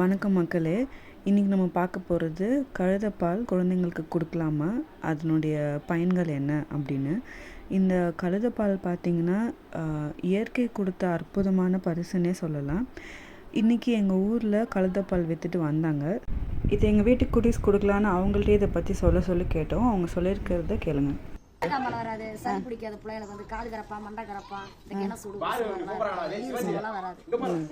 வணக்கம் மக்களே. இன்றைக்கி நம்ம பார்க்க போகிறது கழுதைப்பால் குழந்தைங்களுக்கு கொடுக்கலாமா? அதனுடைய பயன்கள் என்ன அப்படின்னு. இந்த கழுதைப்பால் பார்த்திங்கன்னா இயற்கை கொடுத்த அற்புதமான பரிசுன்னே சொல்லலாம். இன்றைக்கி எங்கள் ஊரில் கழுதைப்பால் விற்றுட்டு வந்தாங்க. இது எங்கள் வீட்டுக்கு குடிஸ் கொடுக்கலான்னு அவங்கள்ட்டே இதை பற்றி சொல்ல சொல்லி கேட்டோம். அவங்க சொல்லியிருக்கிறத கேளுங்கள் காமல் வராது சளி பிடிக்காத பிள்ளைகளுக்கு வந்து காது கரப்பா மண்டை கரப்பா இந்த கிண சுடு எல்லாம் வராது.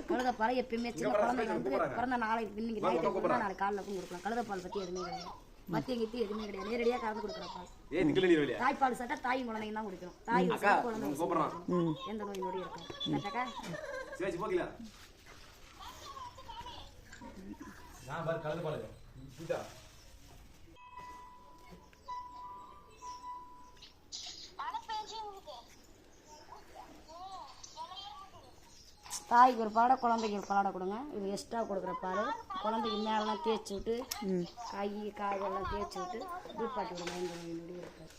கழுதப்பால் எப்பயுமே சின்ன குழந்தைங்க வந்து பிறந்த நாளைக்கு இன்னைக்கு நைட்டு கொடுத்தா நாளைக்கு காலைல கொடுக்கலாம். கழுதப்பால் பற்றி எதுவுமே கிடையாது. மத்திய கித்தி எதுவுமே கிடையாது. நேரடியாக கலந்து கொடுக்குற பால் ஏய் நிக்கல நீ வெளிய. தாய்ப்பால் சாப்பிட்டா தாய் குழந்தைங்க தான் குடிக்கணும். தாய் குழந்தைங்க. எந்த நோய் நொடி இருக்கும் நான் பாரு கலந்து பாருங்க தாய்க்கு ஒரு பாட குழந்தைக்கு ஒரு பாட கொடுங்க. இது எக்ஸ்ட்ரா கொடுக்குற பால். குழந்தைக்கு மேலெல்லாம் தேய்ச்சி விட்டு கை காதெல்லாம் தேய்ச்சி விட்டு விடுங்க நொடி இருக்காது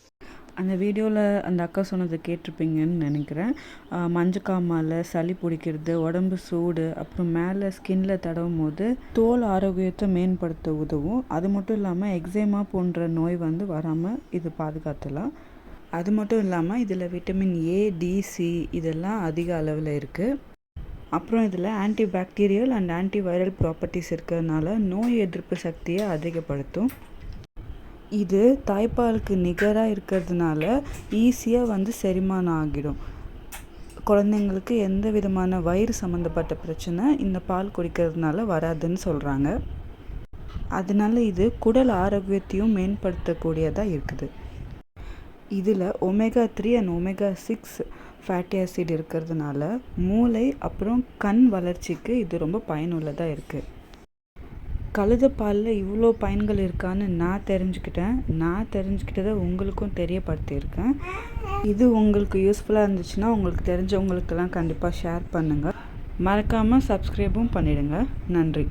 அந்த வீடியோவில் அந்த அக்கா சொன்னதை கேட்டிருப்பீங்கன்னு நினைக்கிறேன். மஞ்சக்காமால சளி பிடிக்கிறது உடம்பு சூடு அப்புறம் மேலே ஸ்கின்ல தடவும் போது தோல் ஆரோக்கியத்தை மேம்படுத்த உதவும். அது மட்டும் இல்லாமல் எக்ஸேமா போன்ற நோய் வந்து வராமல் இது பாதுகாத்துலாம். அது மட்டும் இல்லாமல் இதில் விட்டமின் ஏ டி சி இதெல்லாம் அதிக அளவில் இருக்குது அப்புறம் இதில் anti bacterial and anti viral properties இருக்கிறதுனால நோய் எதிர்ப்பு சக்தியை அதிகப்படுத்தும். இது தாய்ப்பாலுக்கு நிகராக இருக்கிறதுனால ஈஸியாக வந்து செரிமானம் ஆகிடும். குழந்தைங்களுக்கு எந்த விதமான வயிறு சம்மந்தப்பட்ட பிரச்சனை இந்த பால் குடிக்கிறதுனால வராதுன்னு சொல்கிறாங்க அதனால இது குடல் ஆரோக்கியத்தையும் மேம்படுத்தக்கூடியதாக இருக்குது. இதில் omega three and omega six fatty acid இருக்கிறதுனால மூளை அப்புறம் கண் வளர்ச்சிக்கு இது ரொம்ப பயனுள்ளதாக இருக்குது கழுதப்பாலில் இவ்வளோ பயன்கள் இருக்கான்னு நான் தெரிஞ்சுக்கிட்டேன். நான் தெரிஞ்சுக்கிட்டதை உங்களுக்கும் தெரியப்படுத்தியிருக்கேன். இது உங்களுக்கு யூஸ்ஃபுல்லாக இருந்துச்சுன்னா உங்களுக்கு தெரிஞ்சவங்களுக்கெல்லாம் கண்டிப்பாக ஷேர் பண்ணுங்கள் மறக்காமல் சப்ஸ்கிரைபும் பண்ணிவிடுங்க நன்றி.